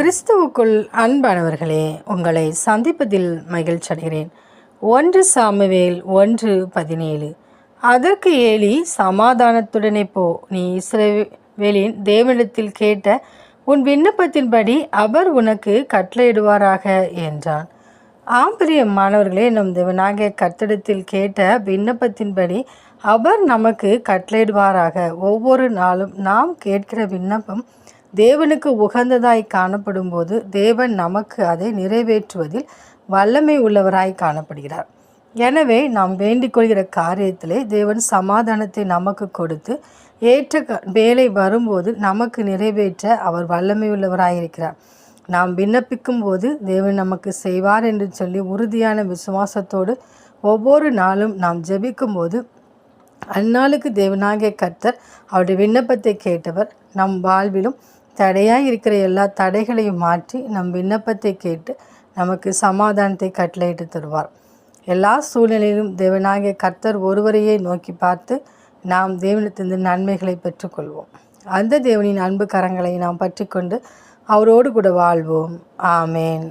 கிறிஸ்துவுக்குள் அன்பானவர்களே உங்களை சந்திப்பதில் மகிழ்ச்சி அடைகிறேன் ஒன்று சாமுவேல் ஒன்று பதினேழு. அதற்கு ஏலி சமாதானத்துடனே போ. நீ இஸ்ரவேலின் தேவனிடத்தில் கேட்ட உன் விண்ணப்பத்தின்படி அவர் உனக்கு கட்டளையிடுவாராக என்றான். ஆம் மாணவர்களே நம் தேவனாகிய கத்திடத்தில் கேட்ட விண்ணப்பத்தின்படி அவர் நமக்கு கட்டளையிடுவாராக. ஒவ்வொரு நாளும் நாம் கேட்கிற விண்ணப்பம் தேவனுக்கு உகந்ததாய் காணப்படும் போது தேவன் நமக்கு அதை நிறைவேற்றுவதில் வல்லமை உள்ளவராய் காணப்படுகிறார். எனவே நாம் வேண்டிக்கொள்கிற காரியத்திலே தேவன் சமாதானத்தை நமக்கு கொடுத்து ஏற்ற க- வேலை வரும்போது நமக்கு நிறைவேற்ற அவர் வல்லமையுள்ளவராயிருக்கிறார் நாம் விண்ணப்பிக்கும் போது தேவன் நமக்கு செய்வார் என்று சொல்லி உறுதியான விசுவாசத்தோடு ஒவ்வொரு நாளும் நாம் ஜெபிக்கும் போது அந்நாளுக்கு தேவனாகிய கர்த்தர் அவருடைய விண்ணப்பத்தை கேட்டவர் நம் வாழ்விலும் தடையாக இருக்கிற எல்லா தடைகளையும் மாற்றி நம் விண்ணப்பத்தை கேட்டு நமக்கு சமாதானத்தை கட்டளையிட்டு தருவார். எல்லா சூழ்நிலையிலும் தேவனாகிய கர்த்தர் ஒருவரையே நோக்கி பார்த்து நாம் தேவனத்திலிருந்து நன்மைகளை பெற்றுக்கொள்வோம். அந்த தேவனின் அன்பு கரங்களை நாம் பற்றிக்கொண்டு அவரோடு கூட வாழ்வோம். ஆமேன்.